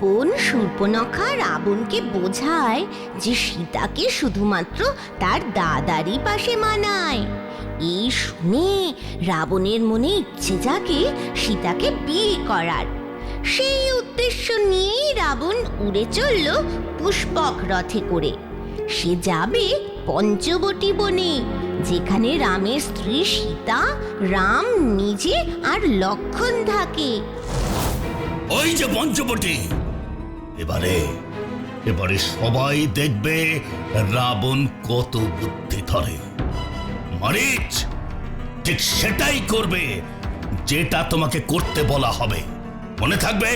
বোন সূর্পনখা রাবণকে বোঝায় যে সীতাকে শুধুমাত্র তার দাদারই পাশে মানায়। এই শুনে রাবণের মনে ইচ্ছে জাগে সীতাকে বিয়ে করার। সেই উদ্দেশ্য নিয়েই রাবণ উড়ে চলল পুষ্পক রথে করে। সে যাবে পঞ্চবটী বনে, যেখানে রামের স্ত্রী সীতা, রাম নিজে আর লক্ষণ থাকে। ওই যে পঞ্চবটী! এবারে এবারে সবাই দেখবে রাবণ কত বুদ্ধি ধরে মারিচ, ঠিক সেটাই করবে যেটা তোমাকে করতে বলা হবে। মনে থাকবে?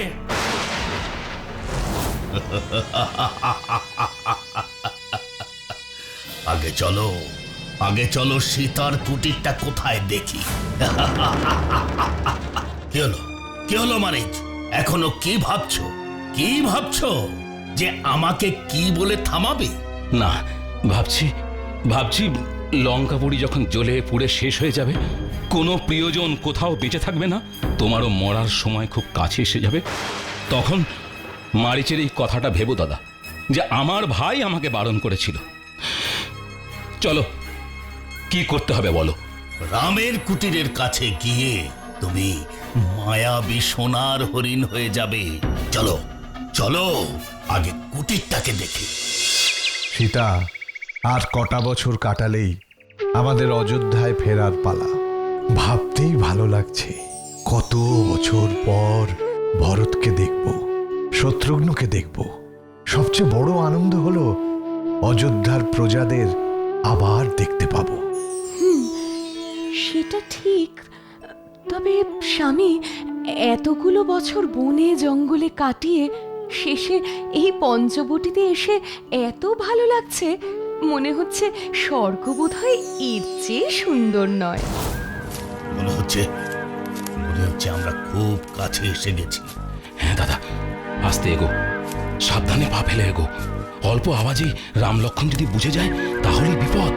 আগে চলো আগে চলো সীতার কুটিরটা কোথায় দেখি। কি হলো? কি হলো মারিচ? এখনও কি ভাবছ? কি ভাবছ? যে আমাকে কি বলে থামাবে? না ভাবছি ভাবছি লঙ্কা পুরি যখন জ্বলে পুড়ে শেষ হয়ে যাবে কোনো প্রিয়জন কোথাও বেঁচে থাকবে না তোমারও মরার সময় খুব কাছে এসে যাবে। তখন মারিচের এই কথাটা ভেবো দাদা যে আমার ভাই আমাকে বারণ করেছিল। চলো কি করতে হবে বলো? রামের কুটিরের কাছে গিয়ে তুমি মায়াবী সোনার হরিণ হয়ে যাবে। চলো। চলো আগে কুটিরটাকে দেখি। সীতা আর কটা বছর কাটালেই আমাদের অযোধ্যায় ফেরার পালা। ভাবতেই ভালো লাগছে কত বছর পর ভরতকে দেখব শত্রুঘ্নকে দেখব। সবচেয়ে বড় আনন্দ হলো অযোধ্যার প্রজাদের আবার দেখতে পাবো। সেটা ঠিক। তবে স্বামী এতগুলো বছর বনে জঙ্গলে কাটিয়ে শেষে এই পঞ্চবটিতে এসে এত ভালো লাগছে মনে হচ্ছে স্বর্গ বোধহয় এর চেয়ে সুন্দর নয়। মনে হচ্ছে মনে হচ্ছে আমরা খুব কাছে এসে গেছি। হ্যাঁ দাদা আস্তে এগো। সাবধানে পা ফেলে এগো। অল্প আওয়াজেই রাম লক্ষণ যদি বুঝে যায় তাহলেই বিপদ।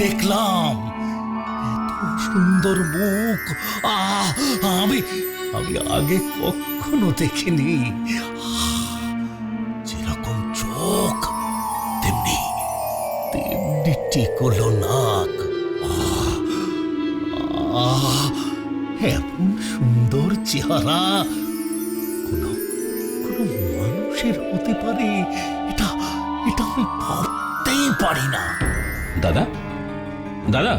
দেখলাম। এত সুন্দর মুখ। আহ, আমি আমি আগে কখনো দেখিনি। যেরকম চোখ, তেমনি তেমনি টিকলো নাক আহ, এমন সুন্দর চেহারা। কোন কোন মানুষের হতে পারে, এটা এটা আমি ভাবতেই পারি না। দাদা দাদা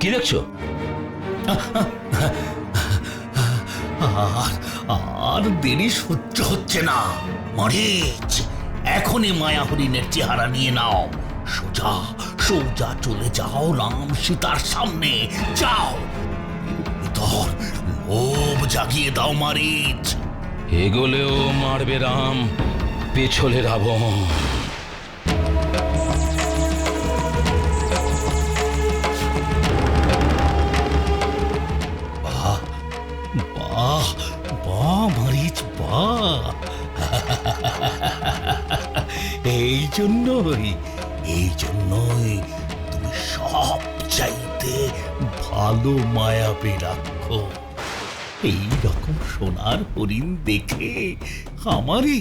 কি দেখছ? আর আর দেরি সহ্য হচ্ছে না। মরিচ এখনই মায়া হরিণের চেহারা নিয়ে নাও। সোজা সোজা চলে যাও রাম সীতার সামনে। যাও। ভিতর লোভ জাগিয়ে দাও মারিচ। এগোলেও মারবে রাম পেছলে রাবণ জন্যই এই জন্যই তুমি সব চাইতে ভালো মায়াবী রাখো এই রকম সোনার হরিণ দেখে আমারই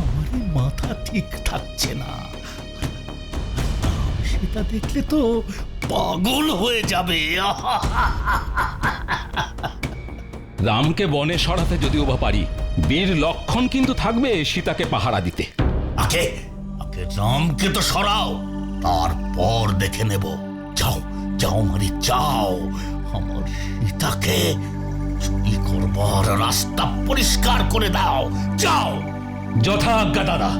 আমারই মাথা ঠিক থাকছে না। সেটা দেখলে তো পাগল হয়ে যাবে। রামকে বনে সরাতে যদিও বা পারি বীর লক্ষণ কিন্তু থাকবে সীতাকে পাহারা দিতে। আগে আগে রামকে তো সরাও, তারপর দেখে নেব। যাও যাও মারি, যাও। আমার সীতাকে চুরি করবার রাস্তা পরিষ্কার করে দাও। যাও। যথা আজ্ঞা দাদা।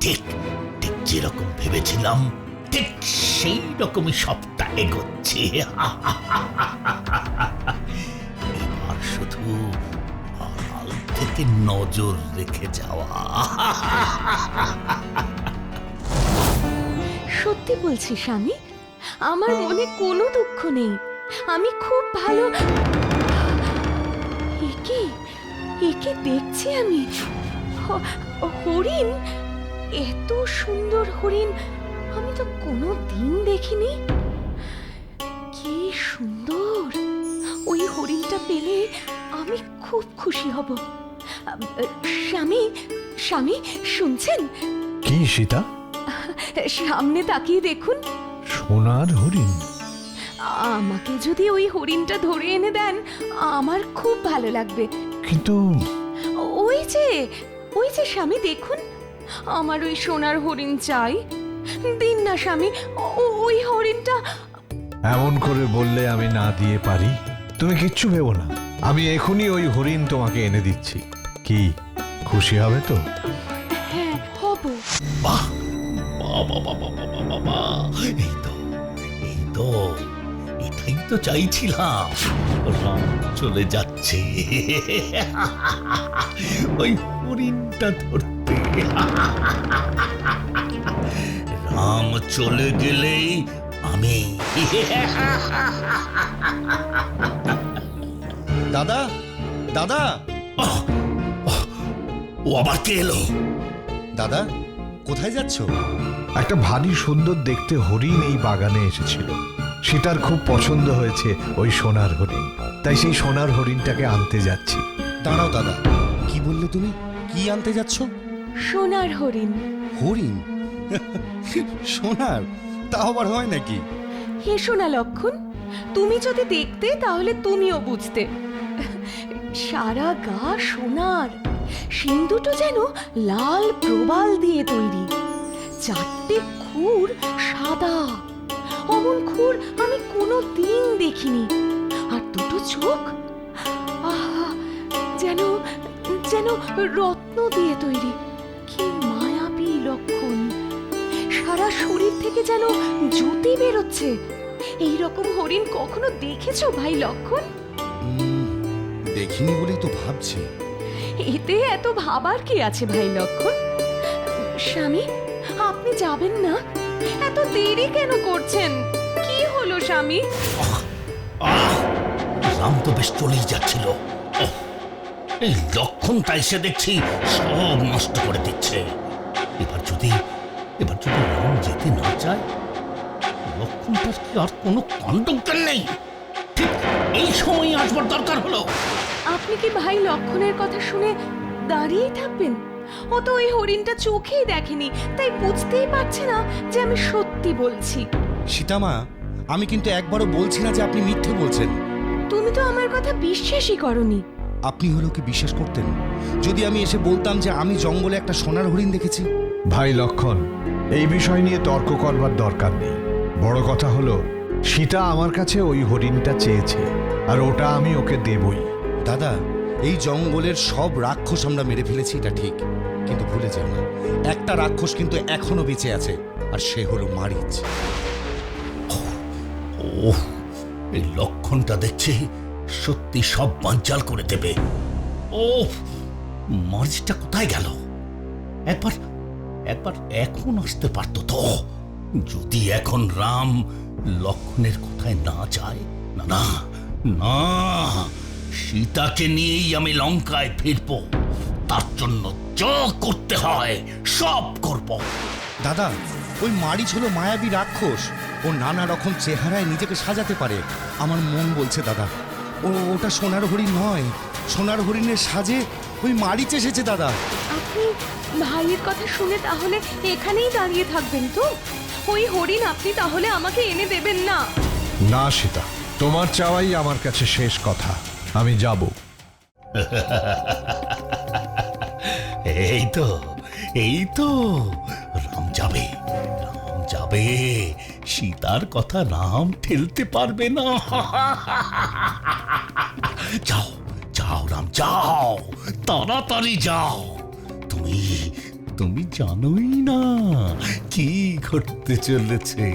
ঠিক ঠিক যেরকম ভেবেছিলাম, ঠিক সেই রকমই সবটা এগোচ্ছে। এবার শুধু থেকে নজর রেখে যাওয়া। সত্যি বলছি স্বামী? আমার মনে কোনো দুঃখ নেই। আমি খুব ভালো। একে একে দেখছি আমি। হরিণ? এত সুন্দর হরিণ। আমি তো কোনো দিন দেখিনি। কি সুন্দর। ওই হরিণটা পেলে আমি খুব খুশি হব। স্বামী স্বামী শুনছেন? কি সীতা? সামনে তাকিয়ে দেখুন। সোনার হরিণ। আমাকে যদি ওই হরিণটা ধরে এনে দেন আমার খুব ভালো লাগবে। কিন্তু ওই যে ওই যে স্বামী দেখুন। আমার ওই সোনার হরিণ চাই। দিন না স্বামী ওই হরিণটা এমন করে বললে আমি না দিয়ে পারি। তুমি কিচ্ছু ভেবো না। আমি এখনই ওই হরিণ তোমাকে এনে দিচ্ছি। কি খুশি হবে তো? হ্যাঁ হব। বাহ বাবা বাবা বাবা বাবা এই তো এই তো এটাই তো চাইছিলাম। রাম চলে যাচ্ছে। ওই হরিণটা ধরতে। রাম চলে গেলেই আমি। দাদা দাদা। ও আবার কে এলো? দাদা কোথায় যাচ্ছ? একটা ভারী সুন্দর দেখতে হরিণ এই বাগানে এসেছিল। সেটার খুব পছন্দ হয়েছে ওই সোনার হরিণ। তাই সেই সোনার হরিণটাকে আনতে যাচ্ছি। দাঁড়াও দাদা কি বললে তুমি? কি আনতে যাচ্ছ? সোনার হরিণ। হরিণ? সোনার? তা আবার হয় নাকি? হে সোনা লক্ষণ। তুমি যদি দেখতে তাহলে তুমিও বুঝতে। সারা গা সোনার। শিং দুটো যেন লাল প্রবাল দিয়ে তৈরি। চারটে খুর সাদা। অমন খুর আমি কোনো দিন দেখিনি। আর দুটো চোখ যেন যেন রত্ন দিয়ে তৈরি। কি মায়াবী লক্ষণ। সারা শরীর থেকে যেন জ্যোতি বেরোচ্ছে। এই রকম হরিণ কখনো দেখেছ ভাই লক্ষণ? দেখিনি বলেই তো ভাবছি। এতে এত ভাবার কি আছে, ভাই লক্ষণ? স্বামী, আপনি যাবেন না? এত দেরি কেন করছেন? কি হলো, স্বামী? রাম তো বেশ চলেই যাচ্ছিল। এই লক্ষণটা এসে দেখছি সব নষ্ট করে দিচ্ছে। এবার যদি এবার যদি রাম যেতে না চায়, লক্ষণটার কি আর কোনো কাণ্ডজ্ঞান নেই? ঠিক এই সময় আসবার দরকার হলো। আপনি কি ভাই লক্ষণের কথা শুনে দাঁড়িয়েই থাকবেন? ও তো ওই হরিণটা চোখেই দেখেনি তাই বুঝতেই পারছে না যে আমি সত্যি বলছি। সীতামা আমি কিন্তু একবারও বলছি না যে আপনি মিথ্যে বলছেন। তুমি তো আমার কথা বিশ্বাসই করনি। আপনি হলো কি বিশ্বাস করতেন। যদি আমি এসে বলতাম যে আমি জঙ্গলে একটা সোনার হরিণ দেখেছি। ভাই লক্ষণ এই বিষয় নিয়ে তর্ক করবার দরকার নেই। বড় কথা হলো সীতা আমার কাছে ওই হরিণটা চেয়েছে আর ওটা আমি ওকে দেবই। দাদা, এই জঙ্গলের সব রাক্ষস আমরা মেরে ফেলেছি, এটা ঠিক। কিন্তু ভুলে যেও না, একটা রাক্ষস কিন্তু এখনও বেঁচে আছে, আর সে হলো মারিচ। ওহ এই লক্ষণটা দেখছি, সত্যি সব বাঞ্চাল করে দেবে। ও মারিচটা কোথায় গেল? একবার একবার এখন আসতে পারতো তো। যদি এখন রাম লক্ষণের কোথায় না যায়, না না না সীতাকে নিয়েই আমি লঙ্কায় ফিরব। তার জন্য যা করতে হয় সব করব। দাদা ওই মারিচ হলো মায়াবী রাক্ষস ও নানা রকম চেহারায় নিজেকে সাজাতে পারে আমার মন বলছে দাদা। ও ওটা সোনার হরিণ নয় সোনার হরিণের সাজে ওই মারিচ এসেছে দাদা। আপনি ভাইয়ের কথা শুনে তাহলে এখানেই দাঁড়িয়ে থাকবেন তো? ওই হরিণ আপনি তাহলে আমাকে এনে দেবেন না? না সীতা তোমার চাওয়াই আমার কাছে শেষ কথা। আমি যাব। এই তো এই তো, রাম যাবে রাম যাবে, সীতার কথা রাম ঠেলতে পারবে না। যাও যাও রাম, যাও, তাড়াতাড়ি যাও। তুমি তুমি জানোই না কি ঘটতে চলেছে।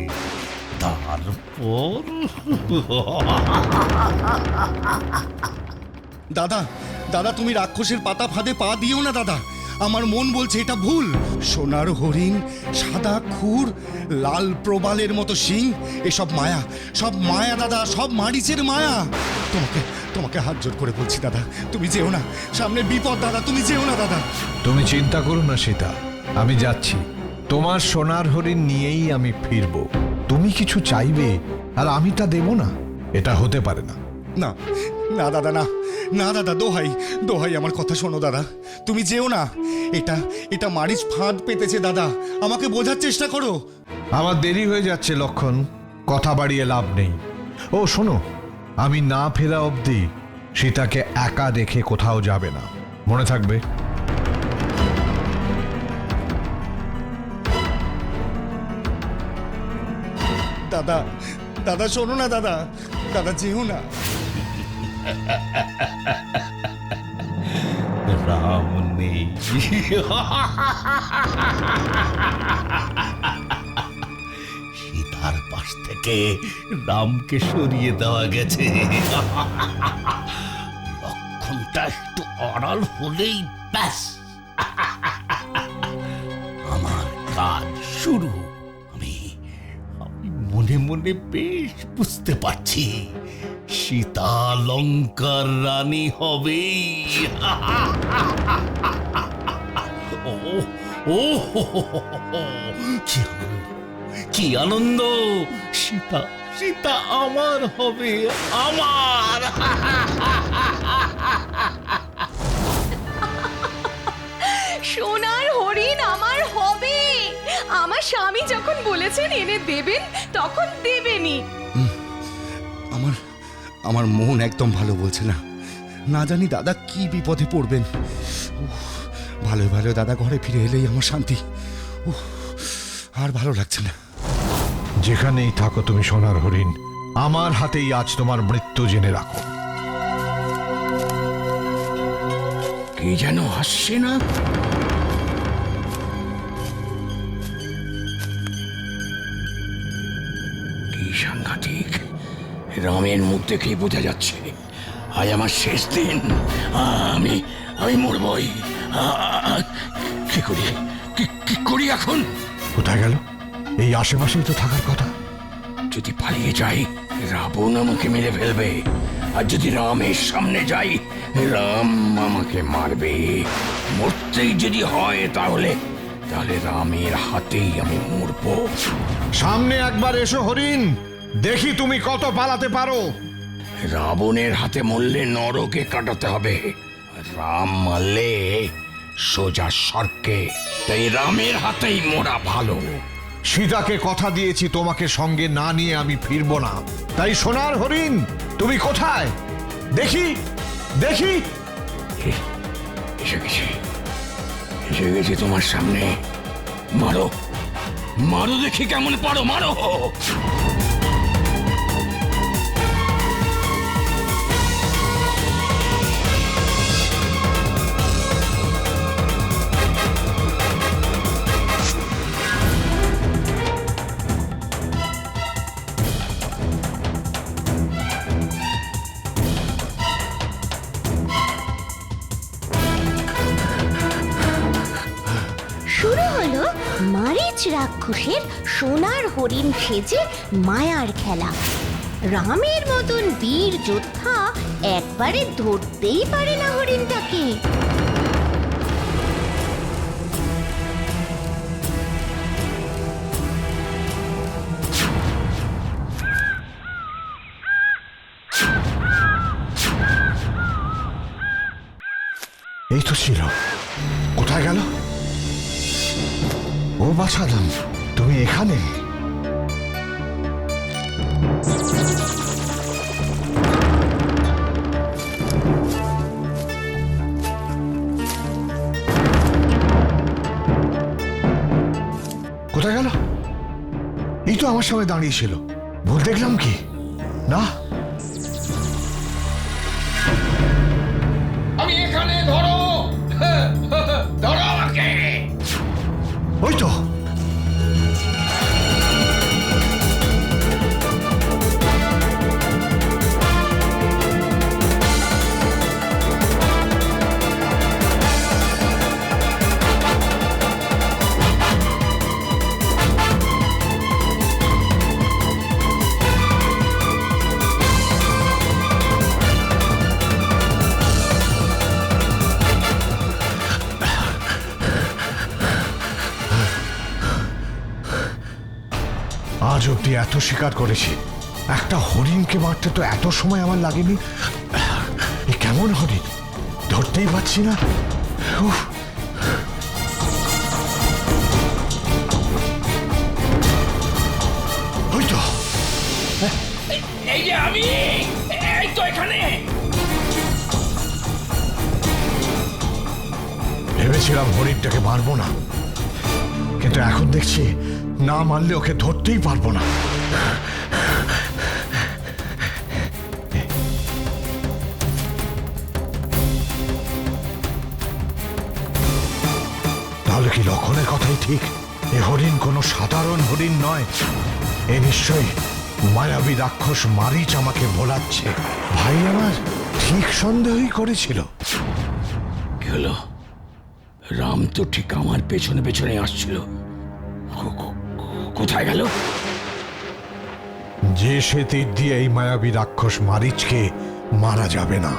তারপর? দাদা দাদা তুমি রাক্ষসের পাতা ফাঁদে পা দিও না দাদা। আমার মন বলছে এটা ভুল। সোনার হরিণ সাদা খুর লাল প্রবালের মতো শিং এসব মায়া সব মায়া দাদা সব মারিচের মায়া। তোমাকে তোমাকে হাত জোর করে বলছি দাদা তুমি যেও না। সামনে বিপদ দাদা তুমি যেও না দাদা। তুমি চিন্তা করো না সীতা। আমি যাচ্ছি। তোমার সোনার হরিণ নিয়েই আমি ফিরব। তুমি কিছু চাইবে আর আমি তা দেব না। এটা হতে পারে না। না না দাদা না না দাদা দোহাই দোহাই আমার কথা শোনো দাদা। তুমি যেও না। এটা এটা মারিচ ফাঁদ পেতেছে দাদা। আমাকে বোঝার চেষ্টা করো। আমার দেরি হয়ে যাচ্ছে লক্ষণ। কথা বাড়িয়ে লাভ নেই। ও শোনো আমি না ফেরা অবধি সীতাকে একা রেখে কোথাও যাবে না। মনে থাকবে? দাদা দাদা শোনো না, দাদা। দাদা যেও না। রাম নেই। সীতার পাশ থেকে রামকে সরিয়ে দেওয়া গেছে। লক্ষণটা একটু আড়াল হলেই ব্যাস। আমার কাজ শুরু। মনে মনে বেশ বুঝতে পারছি। সীতা লঙ্কার রানী হবে ও কি আনন্দ কি আনন্দ। সীতা সীতা আমার হবে, আমার। সোনার যখন বলেছেন এনে দেবেন তখন দেবেনই। আমার আমার মন একদম ভালো বলছে না। না জানি দাদা কি বিপদে পড়বেন। ভালো ভালো দাদা ঘরে ফিরে এলেই আমার শান্তি। আর ভালো লাগছে না। যেখানেই থাকো তুমি সোনার হরিণ আমার হাতেই আজ তোমার মৃত্যু জেনে রাখো। কি যেন আসছে না? সাংঘাতিক। রামের মুখ দেখেই বোঝা যাচ্ছে আজ আমার শেষ দিন। আমি আমি মরবই। কি করি? কি- কি করি এখন? কোথায় গেল? এই আশেপাশেই তো থাকার কথা। যদি পালিয়ে যাই রাবণ আমাকে মেরে ফেলবে। আর যদি রামের সামনে যাই রাম আমাকে মারবে। মরতেই যদি হয় তাহলে তাহলে রামের হাতেই আমি মরবো। সামনে একবার এসো হরিণ। দেখি তুমি কত পালাতে পারো। রাবণের হাতে মরলে নরকে কাটাতে হবে। রাম মারলে সোজা স্বর্গে। তাই রামের হাতেই মোরা ভালো। সীতাকে কথা দিয়েছি তোমাকে সঙ্গে না নিয়ে আমি ফিরবো না। তাই সোনার হরিণ তুমি কোথায়? দেখি দেখি। এসে গেছি। এসে গেছি তোমার সামনে। মারো। মারো দেখি কেমন পারো মারো। মারিচ রাক্ষসের সোনার হরিণ সেজে মায়ার খেলা। রামের মতন বীর যোদ্ধা একবারে ধরতেই পারে না হরিণটাকে। ও বাছাদাম তুমি এখানে? কোথায় গেল? এই তো আমার সামনে দাঁড়িয়ে ছিল। ভুল দেখলাম কি? না? শিকার করেছি। একটা হরিণকে মারতে তো এত সময় আমার লাগেনি। কেমন হরিণ? ধরতেই পারছি না। উফ। তো। এই যে আমি! এই তো এখানে! ভেবেছিলাম হরিণটাকে মারবো না। কিন্তু এখন দেখছি না মারলে ওকে ধরতেই পারব না। তাহলে কি লক্ষণের কথাই ঠিক? এ হরিণ কোনো সাধারণ হরিণ নয়। এ নিশ্চয়ই মায়াবী রাক্ষস মারিচ আমাকে ভোলাচ্ছে। ভাই আমার ঠিক সন্দেহই করেছিল। কি হলো? রাম তো ঠিক আমার পেছনে পেছনে আসছিল। কোথায় গেল? যে সে তীর দিয়ে এই মায়াবী রাক্ষস মারিচকে মারা যাবে না।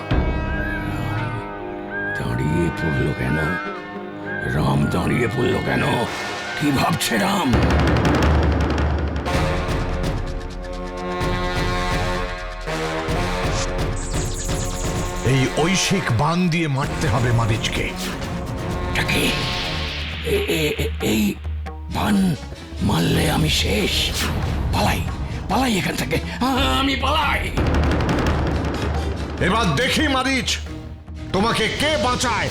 দাঁড়িয়ে পড়ল কেন? রাম দাঁড়িয়ে পড়ল কেন? কি ভাবছে রাম? এই ঐশিক বান দিয়ে মারতে হবে মারিচকে। এই বান মারলে আমি শেষ। পালাই। পালাই এখান থেকে। আমি পালাই। এবার দেখি মারিচ তোমাকে কে বাঁচায়?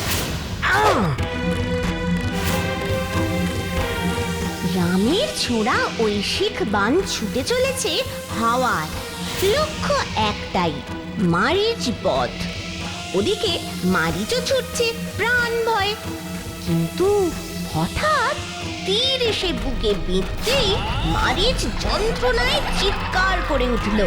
রামের ছোড়া ঐশিক বান ছুটে চলেছে হাওয়ায়। লক্ষ্য একটাই মারিচ বধ ওদিকে মারিচও ছুটছে প্রাণ ভয়। কিন্তু হঠাৎ তীর এসে বুকে বিঁধতেই মারিচ যন্ত্রণায় চিৎকার করে উঠল।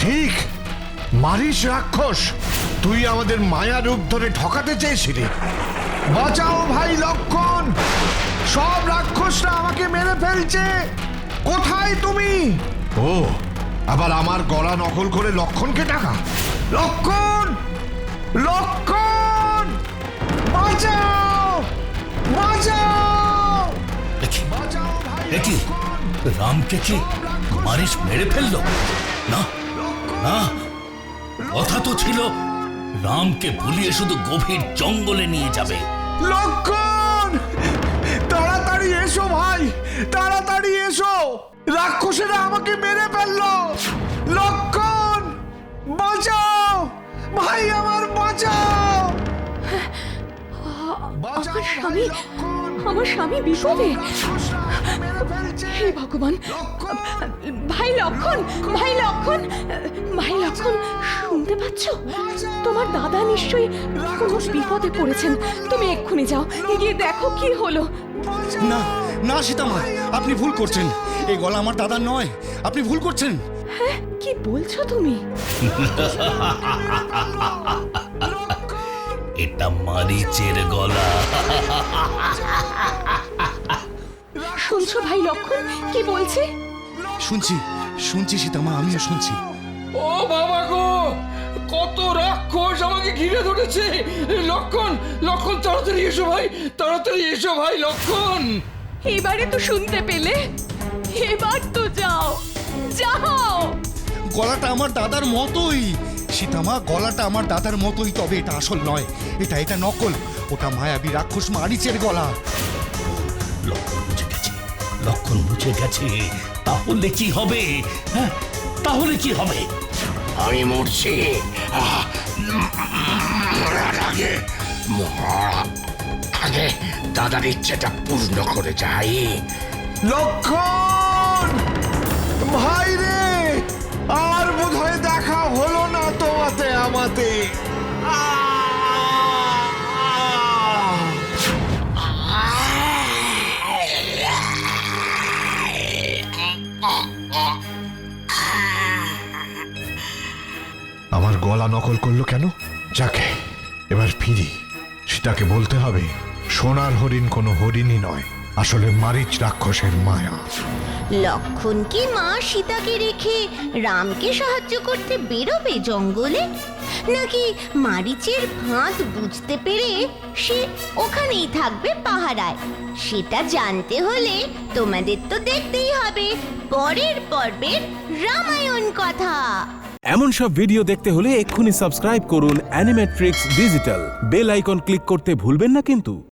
ঠিক, মারিচ রাক্ষস, তুই আমাদের মায়া রূপ ধরে ঠকাতে চেয়েছিলি। বাঁচাও ভাই লক্ষণ, সব রাক্ষসরা আমাকে মেরে ফেলছে। কোথায় তুমি? ও আবার আমার গলা নকল করে লক্ষণকে টাকা? লক্ষণ! লক্ষণ! বাঁচাও! বাঁচাও! দেখি রামকে কি মারিস মেরে ফেলল? না না কথা তো ছিল রামকে ভুলিয়ে শুধু গভীর জঙ্গলে নিয়ে যাবে। লক্ষণ! তাড়াতাড়ি এসো ভাই এসো রাক্ষসেরা আমাকে মেরে ফেলল। লক্ষণ বাঁচাও! ভাই আমার বাঁচাও! বাঁচাও আমার স্বামী আমার স্বামী বিপদে। হে ভগবান! লক্ষণ! ভাই লক্ষণ! ভাই লক্ষণ! ভাই লক্ষণ শুনতে পাচ্ছ? তোমার দাদা নিশ্চয়ই কোনো বিপদে পড়েছেন। তুমি এক্ষুনি যাও গিয়ে দেখো কি হলো। না না সীতামা আপনি ভুল করছেন। এই গলা আমার দাদার নয়। আপনি ভুল করছেন। হ্যাঁ কি বলছো তুমি? এটা মারিচের গলা। শুনছো ভাই লক্ষণ? কি বলছে? শুনছি শুনছি সীতামা আমিও শুনছি। ও বাবা গো কত রাক্ষস আমাকে ঘিরে ধরেছে। লক্ষণ লক্ষণ তাড়াতাড়ি এসো ভাই তাড়াতাড়ি এসো ভাই লক্ষণ। এবারে তো শুনতে পেলে। এবার তো যাও। যাও। গলাটা আমার দাদার মতোই। সীতামা গলাটা আমার দাদার মতোই তবে এটা আসল নয়। এটা এটা নকল। ওটা মায়াবী রাক্ষস মারিচের গলা। লক্ষণ বুঝে গেছে। লক্ষণ বুঝে গেছে। তাহলে কি হবে? হ্যাঁ তাহলে কি হবে? আমি মরছি। মরার আগে মরার আগে দাদার ইচ্ছেটা পূর্ণ করে যাই। লক্ষণ! ভাই রে আর বোধহয় দেখা হলো না তোমাতে, আমাতে। আমার গলা নকল করল কেন? যাকে, এবার ফিরি। সেটাকে বলতে হবে, সোনার হরিণ কোনো হরিণই নয়। আসলে মারিচ রাক্ষসের মায়া। লক্ষণ কি মা সীতাকে রেখে রামকে সাহায্য করতে বেরোবে জঙ্গলে? নাকি মারিচের ফাঁদ বুঝতে পেরে সে ওখানেই থাকবে পাহারায়? সেটা জানতে হলে তোমাদের তো দেখতেই হবে পরের পর্বের রামায়ণ কথা। এমন সব ভিডিও দেখতে হলে এক্ষুনি সাবস্ক্রাইব করুন Animetrix digital bell icon click করতে ভুলবেন না কিন্তু।